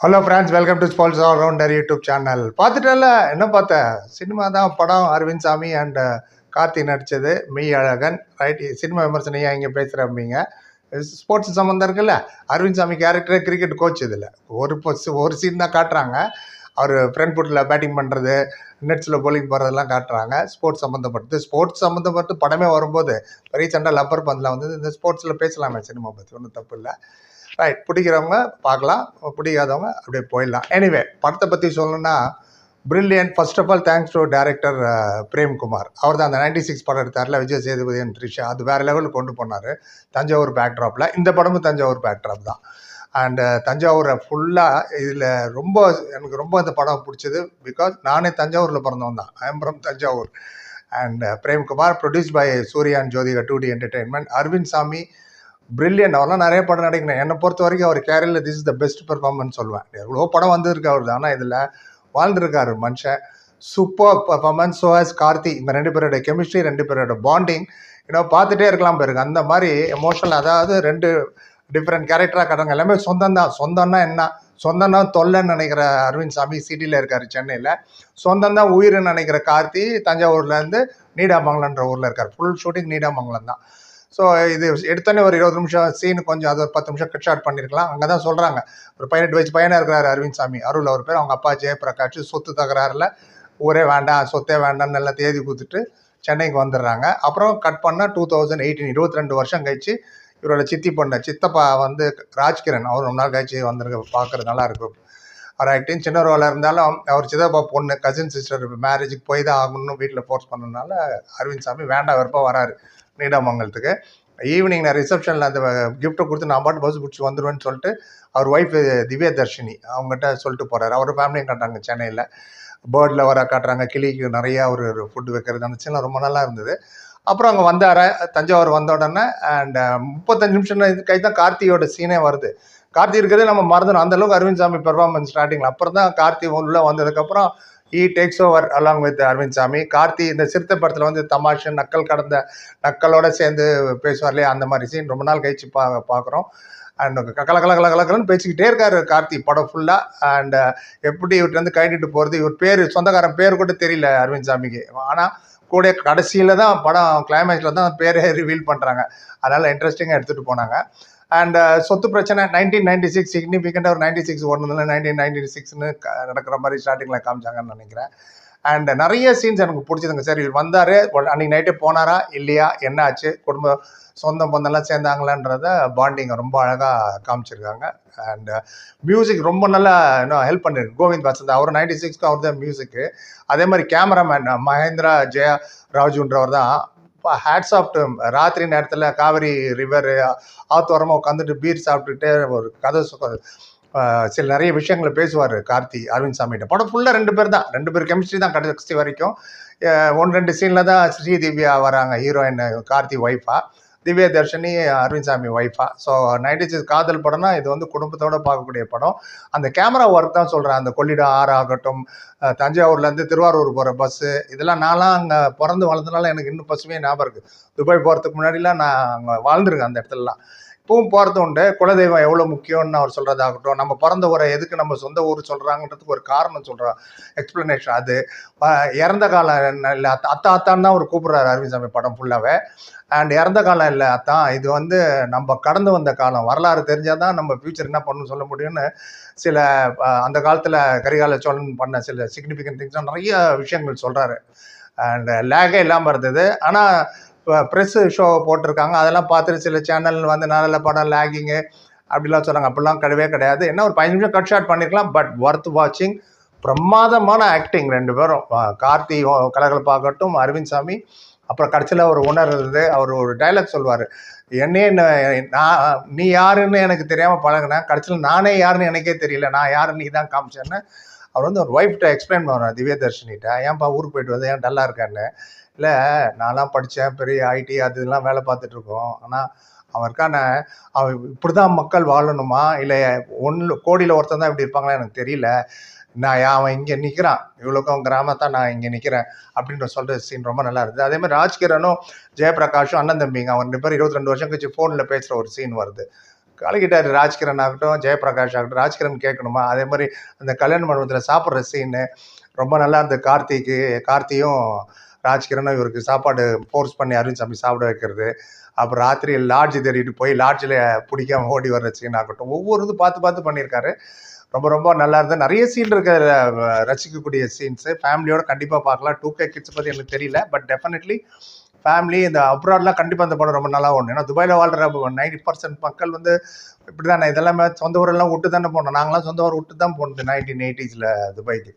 Hello friends welcome to ஸ்பால்ஸ் all rounder YouTube channel பார்த்துட்டல என்ன பார்த்தேன் சினிமா தான் படம் அரவிந்த் சாமி அண்ட் uh, கார்த்தி நடித்தது மெய் அழகன் ரைட் சினிமா விமர்சனையாக இங்கே பேசுகிறப்பீங்க ஸ்போர்ட்ஸ் சம்மந்தம் இருக்குல்ல? அரவிந்த் சாமி கேரக்டரே கிரிக்கெட் கோச் இதில். ஒரு ஒரு சீன் தான் காட்டுறாங்க. அவர் ஃப்ரண்ட் ஃபுட்டில் பேட்டிங் பண்ணுறது நெட்ஸில் போலிங் போகிறதெல்லாம் காட்டுறாங்க. ஸ்போர்ட்ஸ் சம்மந்தப்பட்டது ஸ்போர்ட்ஸ் சம்மந்தப்பட்டு படமே வரும்போது ரீசெண்டாக லப்பர் பந்தில் வந்து இந்த ஸ்போர்ட்ஸில் பேசலாமே சினிமா பற்றி ஒன்றும் தப்பு இல்லை. ரைட் பிடிக்கிறவங்க பார்க்கலாம் பிடிக்காதவங்க அப்படியே போயிடலாம். எனிவே படத்தை பற்றி சொல்லணும்னா brilliant first of all thanks to director Premkumar அவர் தான் அந்த நைன்டி சிக்ஸ் படம் எடுத்தார்ல விஜய் சேதுபதி அண்ட் த்ரிஷா. அது வேறு லெவலுக்கு கொண்டு போனார். தஞ்சாவூர் பேக்ட்ராப்பில் இந்த படமும் தஞ்சாவூர் பேக்ட்ராப் தான். அண்டு uh, தஞ்சாவூரை ஃபுல்லாக இதில் ரொம்ப எனக்கு ரொம்ப இந்த படம் பிடிச்சது பிகாஸ் நானே தஞ்சாவூரில் பிறந்தவன் தான். I'm from Thanjavur. And Premkumar produce by Suriya and Jyothika two D entertainment Arvind Swamy brilliant அவர்லாம் நிறைய படம் நடிக்கணும். என்னை பொறுத்த வரைக்கும் அவர் கேரியரில் this is the best performance சொல்லுவேன். எவ்வளோ படம் வந்திருக்கு அவர் ஆனால் இதில் வாழ்ந்துருக்காரு மனுஷன். Super performance so as Karthi இந்த ரெண்டு பேரோட கெமிஸ்ட்ரி ரெண்டு பேரோட பாண்டிங் இன்னும் பார்த்துட்டே இருக்கலாம் பேருக்கு அந்த மாதிரி எமோஷனல் அதாவது ரெண்டு டிஃப்ரெண்ட் கேரக்டராக காட்டுறாங்க எல்லாமே சொந்தம் தான் சொந்தம்னா என்ன? சொந்தம்னா தொல்லைன்னு நினைக்கிற அரவிந்த் சாமி சிட்டியில் இருக்கார் சென்னையில். சொந்தம் தான் உயிர்னு நினைக்கிற கார்த்தி தஞ்சாவூர்லேருந்து நீடாமங்கலன்ற ஊரில் இருக்கார். ஃபுல் ஷூட்டிங் நீடாமங்கலம் தான். ஸோ இது எடுத்தோன்னே ஒரு இருபது நிமிஷம் சீனு கொஞ்சம் அது ஒரு பத்து நிமிஷம் கட் ஷாட் பண்ணியிருக்கலாம் அங்கே தான் சொல்கிறாங்க ஒரு பதினெட்டு வயசு பையனாக இருக்கிறாரு அரவிந்த் சாமி. அருள் அவர் பேர். அவங்க அப்பா ஜெயபிரகாஷ் சொத்து தகராறில் ஊரே வேண்டாம் சொத்தே வேண்டாம்னு எல்லாம் தேதி கொடுத்துட்டு சென்னைக்கு வந்துடுறாங்க. அப்புறம் கட் பண்ணால் டூ தௌசண்ட் எயிட்டீன் இருபத்தி ரெண்டு வருஷம் கழிச்சு இவரோட சித்தி பொண்ணு சித்தப்பா வந்து ராஜ்கிரண். அவர் ரொம்ப நாள் கழிச்சு வந்துருக்க பார்க்குறது நல்லா இருக்கும். அவர் ஆக்டிங் சின்ன ரோலாக இருந்தாலும் அவர் சித்தப்பா பொண்ணு கசின் சிஸ்டர் மேரேஜுக்கு போய் தான் ஆகணும்னு வீட்டில் ஃபோர்ஸ் பண்ணனால அரவிந்த் சாமி வேண்டாம் வெறுப்பாக வராரு நீடாமங்கலத்துக்கு. ஈவினிங் நான் ரிசப்ஷனில் அந்த கிஃப்ட்டை கொடுத்து நான் பாட்டு பஸ் பிடிச்சி வந்துடுவேன்னு சொல்லிட்டு அவர் ஒய்ஃப் திவ்யா தர்ஷினி அவங்ககிட்ட சொல்லிட்டு போகிறாரு அவர் ஃபேமிலியும் காட்டுறாங்க சென்னையில். பேர்டில் வர காட்டுறாங்க கிளிக்கு நிறையா ஒரு ஃபுட்டு வைக்கிறது அந்த சின்ன ரொம்ப நல்லா இருந்தது. அப்புறம் அங்கே வந்தார தஞ்சாவூர் வந்த உடனே அண்ட் முப்பத்தஞ்சு நிமிஷம் கை தான் கார்த்தியோட சீனே வருது. கார்த்தி இருக்கிறதே நம்ம மறந்துடும் அந்த அளவுக்கு அரவிந்த் சாமி பெர்ஃபார்மன்ஸ் ஸ்டார்டிங்கில் அப்புறம் தான் கார்த்தி உள்ளே வந்ததுக்கப்புறம் he takes over along with Aravind Swamy. Karthi இந்த சிறுத்தை படத்தில் வந்து தமாஷு நக்கல் கடந்த நக்கலோடு சேர்ந்து பேசுவார் இல்லையா? அந்த மாதிரி சீன் ரொம்ப நாள் கழிச்சு பா பார்க்குறோம் அண்ட் கலகல கல கல பேசிக்கிட்டே இருக்காரு கார்த்தி படம் ஃபுல்லாக அண்ட் எப்படி இவர்கிட்ட வந்து கைட்டிட்டு போகிறது இவர் பேர் சொந்தக்காரன் பேர் கூட தெரியல அரவிந்த் சாமிக்கு. ஆனால் கூட கடைசியில் தான் படம் கிளைமேக்ஸில் தான் பேரே ரிவீல் பண்ணுறாங்க அதனால் இன்ட்ரெஸ்டிங்காக எடுத்துகிட்டு போனாங்க. அண்ட் uh, சொத்து பிரச்சனை நைன்டீன் நைன்டி சிக்ஸ் சிக்னிஃபிகண்ட்டாக ஒரு நைன்டி சிக்ஸ் ஒன்று நைன்டீன் நைன்டி சிக்ஸ்னு நடக்கிற மாதிரி ஸ்டார்டிங்கில் காமிச்சாங்கன்னு நினைக்கிறேன். அண்ட் நிறைய சீன்ஸ் எனக்கு பிடிச்சதுங்க. சார் இவர் வந்தார் அன்னைக்கு நைட்டே போனாரா இல்லையா என்ன ஆச்சு குடும்ப சொந்த பொந்தெல்லாம் சேர்ந்தாங்களான்றத பாண்டிங்கை ரொம்ப அழகாக காமிச்சிருக்காங்க. அண்ட் மியூசிக் uh, ரொம்ப நல்லா இன்னும் ஹெல்ப் பண்ணிருக்கு. கோவிந்த் வசந்த் அவர் நைன்டி சிக்ஸ்க்கு அவர் தான் மியூசிக்கு அதே மாதிரி கேமராமேன் மகேந்திரா ஜெயா ராஜுன்றவர் தான் ஹேட்ஸ் ஆஃப்ட் ராத்திரி நேரத்தில் காவிரி ரிவர் ஆத்தோரமாக உட்காந்துட்டு பீர் சாப்பிட்டுட்டு ஒரு கதை சில நிறைய விஷயங்களை பேசுவார் கார்த்தி அரவிந்த் சாமிகிட்ட. படம் ஃபுல்லாக ரெண்டு பேர் தான். ரெண்டு பேர் கெமிஸ்ட்ரி தான் கடைசி வரைக்கும். ஒன்று ரெண்டு சீனில் தான் ஸ்ரீதிவ்யா வராங்க ஹீரோயின் கார்த்தி ஒய்ஃபாக திவ்யா தர்ஷினி அரவிந்த் சாமி ஒய்ஃபா ஸோ நைன்டி சிக்ஸ் காதல் படம்னா இது வந்து குடும்பத்தோட பார்க்கக்கூடிய படம். அந்த கேமரா ஒர்க் தான் சொல்கிறேன் அந்த கொள்ளிடம் ஆறு ஆகட்டும் தஞ்சாவூர்லேருந்து திருவாரூர் போகிற பஸ்ஸு இதெல்லாம் நான்லாம் அங்கே பிறந்து வளர்ந்தனால எனக்கு இன்னும் பசுமையாக ஞாபகம் இருக்குது துபாய் போகிறதுக்கு முன்னாடிலாம் நான் அங்கே வாழ்ந்துருக்கேன் அந்த இடத்துலலாம். இப்பவும் போகிறது உண்டு. குலதெய்வம் எவ்வளோ முக்கியம்னு அவர் சொல்கிறதாகட்டும் நம்ம பிறந்த ஊரை எதுக்கு நம்ம சொந்த ஊர் சொல்கிறாங்கன்றதுக்கு ஒரு காரணம் சொல்கிறோம் எக்ஸ்ப்ளனேஷன் அது. இறந்த காலம் இல்லை அத்தா அத்தா அத்தான்னு தான் அவர் கூப்பிட்றாரு அரவிந்த் சாமி படம் ஃபுல்லாகவே அண்ட் இறந்த காலம் இல்லை அத்தான் இது வந்து நம்ம கடந்து வந்த காலம். வரலாறு தெரிஞ்சால் தான் நம்ம ஃப்யூச்சர் என்ன பண்ணணும்னு சொல்ல முடியும்னு சில அந்த காலத்தில் கரிகால சோழன் பண்ண சில சிக்னிஃபிகண்ட் திங்ஸ் நிறைய விஷயங்கள் சொல்கிறாரு அண்ட் லேகே இல்லாமல் இருந்தது. ஆனால் ப்ரெஸ் ஷோ போட்டிருக்காங்க. அதெல்லாம் பார்த்துட்டு சில சேனல் வந்து நல்ல படம் லேகிங்கு அப்படிலாம் சொல்கிறாங்க அப்படிலாம் கிடையவே கிடையாது. என்ன ஒரு பதினஞ்சு நிமிஷம் கட் ஷாட் பண்ணியிருக்கலாம் பட் ஒர்த் வாட்சிங் பிரமாதமான ஆக்டிங் ரெண்டு பேரும். கார்த்தி கலகலப்பாகட்டும் அரவிந்த் சாமி. அப்புறம் கடைசியில் ஒரு உணர்றது அவர் ஒரு டைலாக் சொல்லுவார். என்னையே நான் நீ யாருன்னு எனக்கு தெரியாமல் பழகினேன். கடைசியில் நானே யாருன்னு எனக்கே தெரியல. நான் யாருன்னு நீ தான் காமிச்சேன்னு. அவர் வந்து ஒரு ஒய்ஃப்ட்ட எக்ஸ்பிளைன் பண்ணுவார் திவ்ய தர்ஷினிட்ட ஏன்ப்பா ஊருக்கு போயிட்டு வந்து? ஏன் டல்லாக இருக்கான்னு? இல்லை நான்லாம் படித்தேன் பெரிய ஐடி அது இதெல்லாம் வேலை பார்த்துட்டு இருக்கோம் ஆனால் அவருக்கான அவ இப்படி தான் மக்கள் வாழணுமா? இல்லை ஒன்று கோடியில் ஒருத்தன் தான் இப்படி இருப்பாங்களா எனக்கு தெரியல. நான் அவன் இங்கே நிற்கிறான்? இவ்வளோக்கும் கிராமத்தான் நான் இங்கே நிற்கிறேன் அப்படின்ற சொல்கிற சீன் ரொம்ப நல்லா இருந்தது. அதே மாதிரி ராஜ்கிரனும் ஜெயபிரகாஷும் அண்ணன் தம்பிங்க அவங்க ரெண்டு பேர் இருபத்தி ரெண்டு வருஷம் கழிச்சு ஃபோனில் பேசுகிற ஒரு சீன் வருது. கலக்கிட்டார் ராஜ்கிரண் ஆகட்டும் ஜெயபிரகாஷ் ஆகட்டும் ராஜ்கிரண் கேட்கணுமா? அதே மாதிரி அந்த கல்யாண மண்டபத்தில் சாப்பிட்ற சீனு ரொம்ப நல்லா இருந்தது. கார்த்திக்கு கார்த்தியும் ராஜ்கிரனும் இவருக்கு சாப்பாடு ஃபோர்ஸ் பண்ணி அருண் சாமி சாப்பிட வைக்கிறது. அப்புறம் ராத்திரி லாட்ஜ் தேடிட்டு போய் லாட்ஜில் பிடிக்காம ஓடி வர சீன் ஆகட்டும். ஒவ்வொரு இது பார்த்து பார்த்து பண்ணியிருக்காரு. ரொம்ப ரொம்ப நல்லா இருந்தது. நிறைய சீன் இருக்கிற ரசிக்கக்கூடிய சீன்ஸு ஃபேமிலியோட கண்டிப்பாக பார்க்கலாம். டூ கே கிட்ஸ் பற்றி எனக்கு தெரியல. பட் டெஃபினெட்லி ஃபேமிலி இந்த அப்ராட்லாம் கண்டிப்பாக இந்த படம் ரொம்ப நல்லா ஒன்று ஏன்னா துபாயில் வாழ்கிற நைன்டி பர்சன்ட் மக்கள் வந்து இப்படி தானே இதெல்லாமே சொந்த ஊரெல்லாம் விட்டு தானே போனோம். நாங்களாம் சொந்த ஊர் விட்டு தான் போனது நைன்டீன் எயிட்டிஸில் துபாய்க்கு.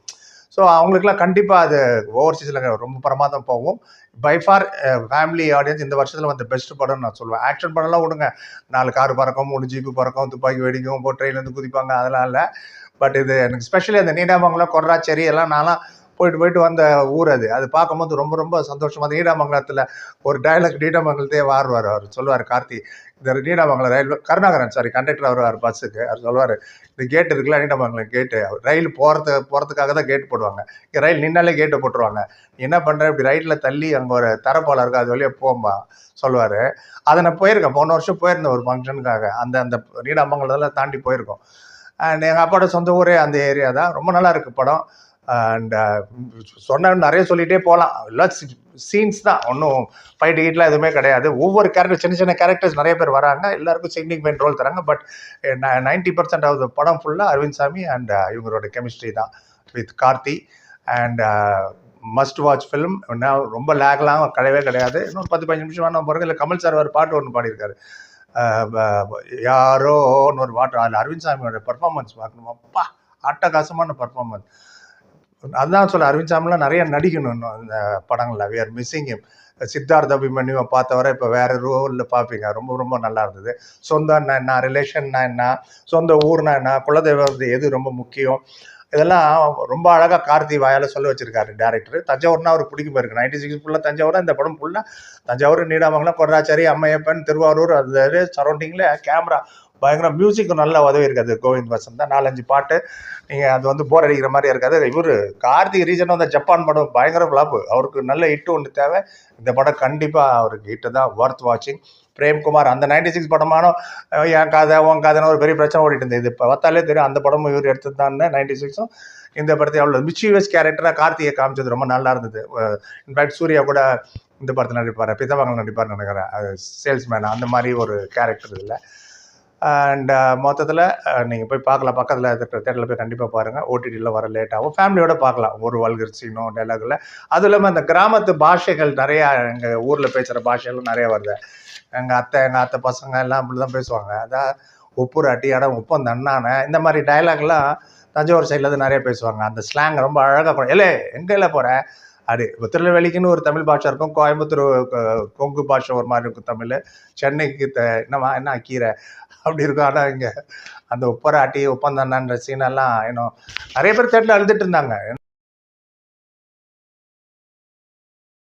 ஸோ அவங்களுக்குலாம் கண்டிப்பாக அது ஓவர்சீஸில் ரொம்ப பிரமாதம் போகும். பை ஃபார் ஃபேமிலி ஆடியன்ஸ் இந்த வருஷத்தில் வந்து பெஸ்ட் படம்னு நான் சொல்லுவேன். ஆக்ஷன் படம்லாம் விடுங்க. நாலு கார் பறக்கும் மூணு ஜீப்பு பறக்கும் துப்பாக்கி வெடிக்கும் இப்போ ட்ரெயின்லேருந்து குதிப்பாங்க அதெல்லாம் இல்லை. பட் இது எனக்கு ஸ்பெஷலி அந்த நீடாமங்கலம் கொர்ராச்சேரி எல்லாம் நான்லாம் போயிட்டு போயிட்டு வந்த ஊர் அது. அது பார்க்கும்போது ரொம்ப ரொம்ப சந்தோஷமா அந்த நீடாமங்கலத்தில் ஒரு டைலாக் நீடாமங்கலத்தையே வாருவார். அவர் சொல்லுவார் கார்த்தி இந்த Needamangalam rail Karunakaran sorry conductor வருவார் பஸ்ஸுக்கு அவர் சொல்லுவார் இந்த கேட் இருக்குல்ல நீடாமங்கலம் கேட்டு ரயில் போகிறது போகிறதுக்காக தான் கேட் போடுவாங்க. இங்கே ரயில் நின்னாலே கேட்டை போட்டுருவாங்க. என்ன பண்ணுற இப்படி ரைட்டில் தள்ளி அங்கே ஒரு தரப்பாளம் இருக்குது அது வழியாக போம்பா சொல்லுவார். அதை நான் போயிருக்கேன். போன வருஷம் போயிருந்தேன் ஒரு ஃபங்க்ஷனுக்காக. அந்த அந்த நீடாமங்கலத்தில் தாண்டி போயிருக்கோம். அண்ட் எங்கள் அப்பாவோட சொந்த ஊரே அந்த ஏரியா தான். ரொம்ப நல்லா இருக்குது படம். அண்ட் uh, சொன்ன நிறைய சொல்லிகிட்டே போகலாம் எல்லாம் சீன்ஸ் தான். ஒன்றும் ஃபைட் கீட்லாம் எதுவுமே கிடையாது. ஒவ்வொரு கேரக்டர் சின்ன சின்ன கேரக்டர்ஸ் நிறைய பேர் வராங்க. எல்லாருக்கும் சிக்னிஃபிகண்ட் ரோல் தராங்க. But ninety percent of the படம் ஃபுல்லாக அரவிந்த் சாமி அண்ட் uh, இவங்களோட கெமிஸ்ட்ரி தான் with Karthi. And must watch film ரொம்ப லேக்லாம் கிடையவே கிடையாது. இன்னும் பத்து பதினஞ்சு நிமிஷம் வேணும் பிறகு இல்லை கமல் சார் ஒரு பாட்டு ஒன்று பாடியிருக்காரு. யாரோன்னு ஒரு பாட்டு. அதில் அரவிந்த் சாமியோட பர்ஃபார்மன்ஸ் பார்க்கணுமா அப்பா அட்டகாசமான பர்ஃபார்மன்ஸ் அதான் சொல்ல அரவிந்த் சாமிலாம் நிறைய நடிக்கணும் இன்னும் அந்த படங்கள்ல. வி ஆர் மிஸ்ஸிங் சித்தார்த் அபிமன்யுவை பார்த்தவரை இப்போ வேற ரோலில் பார்ப்பீங்க. ரொம்ப ரொம்ப நல்லா இருந்தது. சொந்தம்னா என்ன ரிலேஷன்னா என்ன சொந்த ஊர்னா என்ன குலதெய்வம் எது ரொம்ப முக்கியம்? இதெல்லாம் ரொம்ப அழகாக கார்த்தி வாயால் சொல்ல வச்சிருக்காரு டேரக்டர் தஞ்சாவூர்னா அவருக்கு பிடிக்கும் இருக்கு நைன்டி சிக்ஸ் ஃபுல்லாக தஞ்சாவூர் இந்த படம் ஃபுல்லாக தஞ்சாவூர் நீடாமங்கலம் கொர்ராச்சாரி அம்மையப்பன் திருவாரூர் அந்த சரௌண்டிங்கில் கேமரா பயங்கர மியூசிக்கும் நல்லா உதவி இருக்காது. கோவிந்த் வசந்த் தான். நாலஞ்சு பாட்டு நீங்கள் அது வந்து போர் அடிக்கிற மாதிரி இருக்காது. இவர் கார்த்திக் ரீசன் வந்து ஜப்பான் படம் பயங்கர ஃப்ளாப்பு அவருக்கு நல்ல ஹிட்டு ஒன்று தேவை. இந்த படம் கண்டிப்பாக அவருக்கு ஹிட்டு தான் ஒர்த் வாட்சிங் பிரேம்குமார் அந்த நைன்டி சிக்ஸ் படமான என் கதை உன் கதைன்னு ஒரு பெரிய பிரச்சனை ஓடிட்டு இருந்தது. இது இப்போ பார்த்தாலே தெரியும் அந்த படமும் இவர் எடுத்தது தான் நைன்டி சிக்ஸும் இந்த படத்தை அவ்வளோ மிச்சியூஸ் கேரக்டராக கார்த்திகை காமிச்சது ரொம்ப நல்லா இருந்தது. இன்ஃபேக்ட் சூர்யா கூட இந்த படத்தில் நடிப்பார். பிதமங்கலம் நடிப்பார் நினைக்கிறேன். சேல்ஸ்மேன் அந்த மாதிரி ஒரு கேரக்டர் இதில் அண்ட் uh, மொத்தத்தில் uh, நீங்கள் போய் பார்க்கலாம். பக்கத்தில் தேட்டரில் போய் கண்டிப்பாக பாருங்கள் ஓடிடியில் வர லேட் ஆகும். ஃபேமிலியோட பார்க்கலாம். ஒரு வல்கர் சீனோ டைலாகில் அதுவும் இல்லாமல் அந்த கிராமத்து பாஷைகள் நிறையா எங்கள் ஊரில் பேசுகிற பாஷைகள் நிறையா வருது. எங்கள் அத்தை எங்கள் அத்தை பசங்க எல்லாம் அப்படி தான் பேசுவாங்க. அதான் ஒப்புற அடியாடம் இடம் உப்பம் இந்த மாதிரி டைலாக்லாம் தஞ்சாவூர் சைடில் இருந்து நிறைய பேசுவாங்க. அந்த ஸ்லாங் ரொம்ப அழகாக இல்லை எங்கே இல்லை போகிற அப்படி திருநெல்வேலிக்குன்னு ஒரு தமிழ் பாஷா இருக்கும். கோயம்புத்தூர் கொங்கு பாஷை ஒரு மாதிரி இருக்கும் தமிழ். சென்னைக்கு த என்னவா என்ன கீரை? அப்படி இருக்கும். ஆனால் இங்கே அந்த உப்பராட்டி உப்பந்தண்ணன்ற சீனெல்லாம் இன்னும் நிறைய பேர் தேட்டரில் அழுதுட்டு இருந்தாங்க.